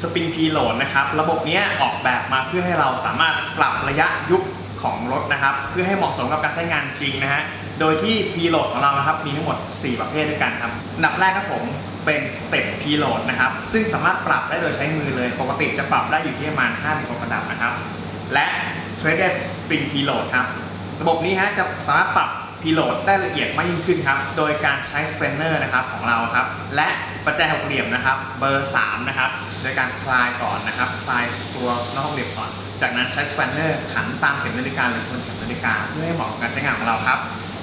สปริงพีโหลดนะครับ ระบบเนี้ยออกแบบมาเพื่อให้เราสามารถปรับระยะยุบของรถนะครับ เพื่อให้เหมาะสมกับการใช้งานจริงนะฮะ โดยที่พีโหลดของเรานะครับมีทั้งหมด 4 ประเภทด้วยกันครับอันดับแรกครับผมเป็นสเต็ปพีโหลดนะครับ ซึ่งสามารถปรับได้โดยใช้มือเลย ปกติจะปรับได้อยู่ที่ประมาณ5-6ระดับนะครับ และ Threaded Spring Preload ครับ ระบบนี้ฮะจะสามารถปรับ preload ได้ละเอียดมากยิ่งขึ้นครับ โดยการใช้ spanner นะครับของเราครับ และประแจหกเหลี่ยมนะครับ เบอร์ 3 นะครับ โดยการคลายก่อนนะครับ คลายตัวนอกเหลี่ยมก่อน จากนั้นใช้ spanner ขันตามเข็มนาฬิกาหรือทวนเข็มนาฬิกาเพื่อให้เหมาะกับการใช้งานของเราครับ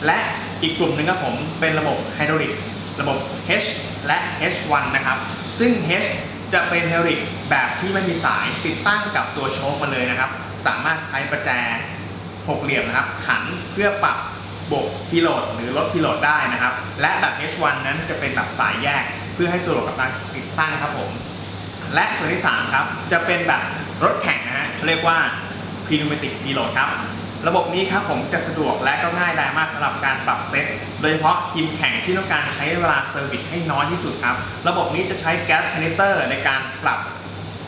และอีกกลุ่มหนึ่งครับผมเป็นระบบไฮดรอลิกระบบ H และ H1 นะครับ ซึ่ง H จะเป็นไฮดรอลิกแบบที่ไม่มีสายติดตั้งกับตัวโชคมาเลยนะครับ สามารถใช้ประแจหกเหลี่ยมนะครับ ขันเพื่อปรับ โบกพิโลดหรือลดพิโลดได้นะครับ และแบบ H1 นั้นจะเป็นแบบสายแยกเพื่อให้สะดวกกับการติดตั้งครับผม และส่วนที่ 3 ครับ จะเป็นแบบรถแข่งนะฮะเรียกว่า p n e u m a t i c Preload ครับ ระบบนี้ครับผมจะสะดวกและก็ง่ายดายมากสำหรับการปรับเซตโดยเฉพาะทีมแข่งที่ต้องการใช้เวลาเซอร์วิสให้น้อยที่สุดครับ ระบบนี้จะใช้แก๊สคานิเตอร์ในการปรับ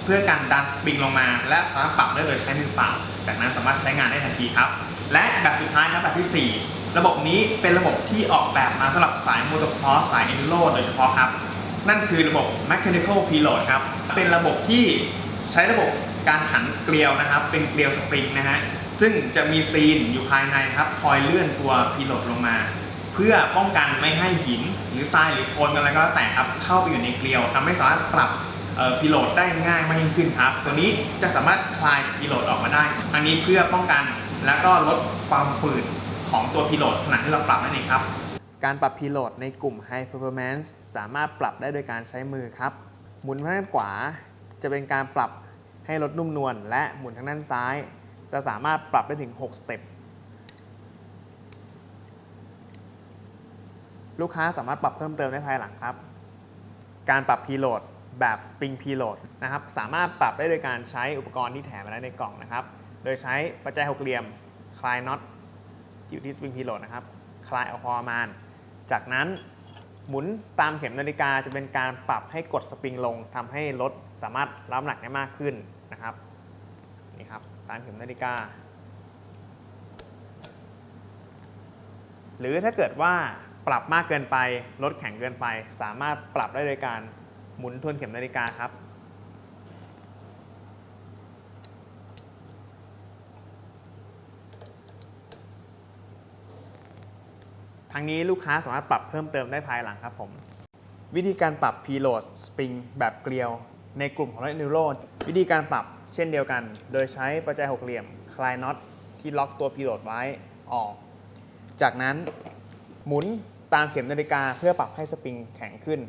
เพื่อการดันสปริงลงมา และสามารถปรับได้โดยใช้มือเปล่า จากนั้นสามารถใช้งานได้ทันทีครับ และแบบสุดท้ายครับแบบทีสี่4 ระบบนี้เป็นระบบที่ออกแบบมาสำหรับสายมอเตอร์ครอสสายเอนโรโดยเฉพาะครับ นั่นคือระบบ Mechanical Preload ครับ เป็นระบบที่ใช้ระบบการขันเกลียวนะครับ เป็นเกลียวสปริงนะฮะ ซึ่งจะมีซีนอยู่ภายในครับคอยเลื่อนตัวพีโหลดลงมา เพื่อป้องกันไม่ให้หินหรือทรายหรือโคลนอะไรก็แล้วแต่ครับเข้าไปอยู่ในเกลียวทำให้สามารถปรับพีโหลดได้ง่ายมากยิ่งขึ้นครับ ตัวนี้จะสามารถคลายพีโหลดออกมาได้ อันนี้เพื่อป้องกันแล้วก็ลดความฝืด ของตัวพีโลดขณะที่เราปรับนั่นเองครับ การปรับพีโลดในกลุ่ม High Performance สามารถปรับได้โดยการใช้มือครับ หมุนทางด้านขวา จะเป็นการปรับให้รถนุ่มนวลและหมุนทางด้านซ้าย จะสามารถปรับได้ถึง 6 สเต็ปลูกค้าสามารถปรับเพิ่มเติมได้ภายหลังครับ การปรับพีโหลดแบบ Spring Preload นะครับ สามารถปรับได้โดยการใช้อุปกรณ์ที่แถมมาแล้ในกล่องนะครับ โดยใช้ประแจหกเหลี่ยม คลายน็อต อยู่ที่ Spring Preload นะครับ คลายออกพอประมาณจากนั้นหมุนตามเข็มนาฬิกาจะเป็นการปรับให้กดสปริงลงทำให้รถสามารถรับน้ำหนักได้มากขึ้นนะครับนี่ครับตามเข็มนาฬิกา หรือถ้าเกิดว่าปรับมากเกินไป รถแข็งเกินไป สามารถปรับได้โดยการหมุนทวนเข็มนาฬิกาครับ ทางนี้ลูกค้าสามารถปรับเพิ่มเติมได้ภายหลังครับผม วิธีการปรับ preload spring แบบเกลียว ในกลุ่มของรถ Enduro วิธีการปรับเช่นเดียวกัน โดยใช้ประแจหกเหลี่ยมคลายน็อตที่ล็อกตัว preload ไว้ออก จากนั้นหมุนตามเข็มนาฬิกาเพื่อปรับให้สปริงแข็งขึ้น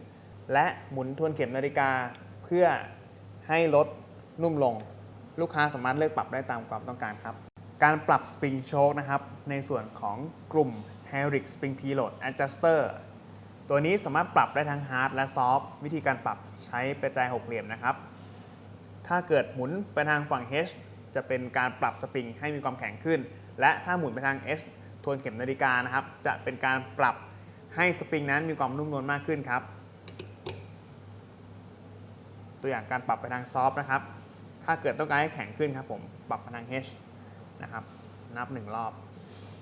และหมุนทวนเข็มนาฬิกาเพื่อให้รถนุ่มลง ลูกค้าสามารถเลือกปรับได้ตามความต้องการครับ การปรับสปริงโชคนะครับ ในส่วนของกลุ่ม h e r i c Spring Preload Adjuster ตัวนี้สามารถปรับได้ทั้ง Hard และ Soft วิธีการปรับใช้ประแจหกเหลี่ยมนะครับ ถ้าเกิดหมุนไปทางฝั่ง H จะเป็นการปรับสปริงให้มีความแข็งขึ้น และถ้าหมุนไปทาง S ทวนเข็มนาฬิกานะครับ จะเป็นการปรับให้สปริงนั้นมีความนุ่มนวลมากขึ้นครับ ตัวอย่างการปรับไปทางซอฟนะครับ ถ้าเกิดต้องการให้แข็งขึ้นครับผม ปรับไปทาง H นะครับ นับ 1 รอบ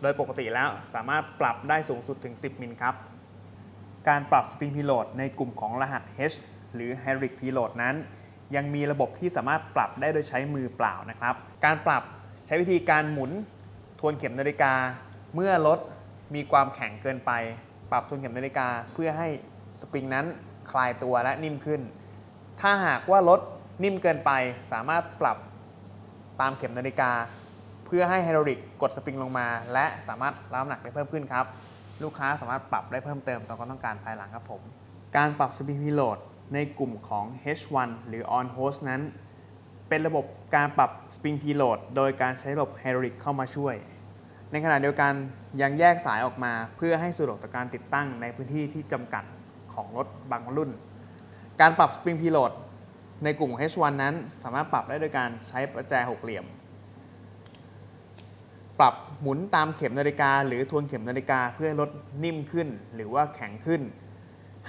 โดยปกติแล้วสามารถปรับได้สูงสุดถึง 10 มิลครับ การปรับสปริงพีโหลดในกลุ่มของรหัส H หรือ h e r i c Preload นั้น ยังมีระบบที่สามารถปรับได้โดยใช้มือเปล่านะครับ การปรับใช้วิธีการหมุนทวนเข็มนาฬิกา เมื่อรถมีความแข็งเกินไป ปรับทวนเข็มนาฬิกาเพื่อให้สปริงนั้นคลายตัวและนิ่มขึ้น ถ้าหากว่ารถนิ่มเกินไปสามารถปรับตามเข็มนาฬิกา เพื่อให้ไฮดรอลิกกดสปริงลงมา และสามารถรับน้ำหนักได้เพิ่มขึ้นครับ ลูกค้าสามารถปรับได้เพิ่มเติมตามความต้องการภายหลังครับผม การปรับสปริงพีโหลดในกลุ่มของ H1 หรือ On Host นั้น เป็นระบบการปรับสปริงพีโหลดโดยการใช้ระบบไฮดรอลิกเข้ามาช่วย ในขณะเดียวกันยังแยกสายออกมา เพื่อให้สะดวกต่อการติดตั้งในพื้นที่ที่จำกัดของรถบางรุ่น การปรับสปริงพีโหลดในกลุ่ม H1 นั้นสามารถปรับได้โดยการใช้ประแจหกเหลี่ยม ปรับหมุนตามเข็มนาฬิกา หรือทวนเข็มนาฬิกาเพื่อให้รถนิ่มขึ้น หรือว่าแข็งขึ้น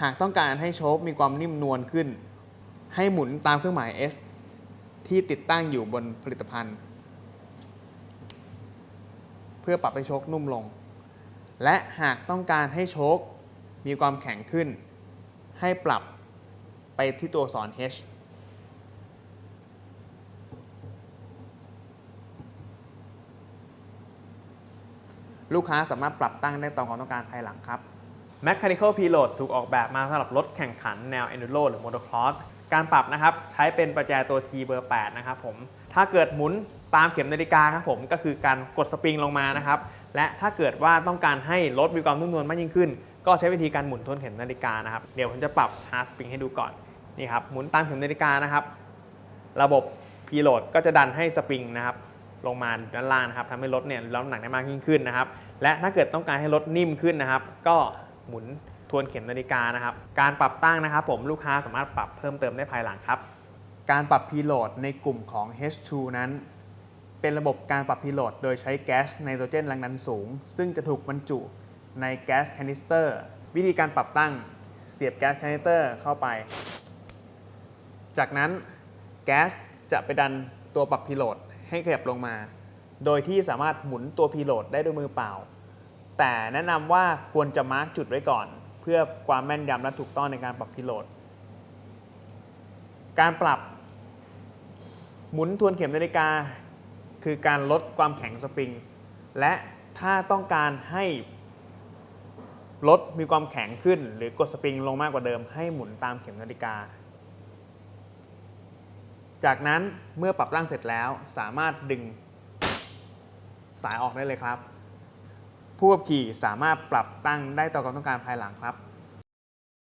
หากต้องการให้โชคมีความนิ่มนวลขึ้น ให้หมุนตามเครื่องหมาย S ที่ติดตั้งอยู่บนผลิตภัณฑ์ เพื่อปรับให้โชคนุ่มลง และหากต้องการให้โชคมีความแข็งขึ้น ให้ปรับไปที่ตัวอักษร H ลูกค้าสามารถปรับตั้งได้ตามความต้องการภายหลังครับ Mechanical Preload ถูกออกแบบมาสำหรับรถแข่งขันแนว Enduro หรือ Motocross การปรับนะครับใช้เป็นประแจตัว T เบอร์ 8 นะครับผม ถ้าเกิดหมุนตามเข็มนาฬิกาครับผมก็คือการกดสปริงลงมานะครับ และถ้าเกิดว่าต้องการให้รถมีความนุ่มนวลมากยิ่งขึ้น ก็ใช้วิธีการหมุนทวนเข็มนาฬิกานะครับ เดี๋ยวผมจะปรับ hard spring ให้ดูก่อนนี่ครับหมุนตามเข็มนาฬิกานะครับ ระบบ preload ก็จะดันให้สปริงนะครับ ลงมาด้านล่างนะครับทำให้รถเนี่ยรับน้ำหนักได้มากยิ่งขึ้นนะครับ และถ้าเกิดต้องการให้รถนิ่มขึ้นนะครับ ก็หมุนทวนเข็มนาฬิกานะครับ การปรับตั้งนะครับ ผมลูกค้าสามารถปรับเพิ่มเติมได้ภายหลังครับ การปรับ preload ในกลุ่มของ H2 นั้น เป็นระบบการปรับ preload โดยใช้แก๊สไนโตรเจนแรงดันสูง ซึ่งจะถูกบรรจุในแก๊สแคนิสเตอร์ วิธีการปรับตั้งเสียบแก๊สแคนิสเตอร์เข้าไป จากนั้นแก๊สจะไปดันตัวปรับพีโหลด ให้ขยับลงมา โดยที่สามารถหมุนตัวพีโหลดได้ด้วยมือเปล่า แต่แนะนำว่าควรจะมาร์กจุดไว้ก่อน เพื่อความแม่นยำและถูกต้องในการปรับพีโหลด การปรับหมุนทวนเข็มนาฬิกา คือการลดความแข็งสปริง และถ้าต้องการให้รถมีความแข็งขึ้น หรือกดสปริงลงมากกว่าเดิมให้หมุนตามเข็มนาฬิกา จากนั้นเมื่อปรับร่างเสร็จแล้วสามารถดึงสายออกได้เลยครับ ผู้ขับขี่สามารถปรับตั้งได้ต่อความต้องการภายหลังครับ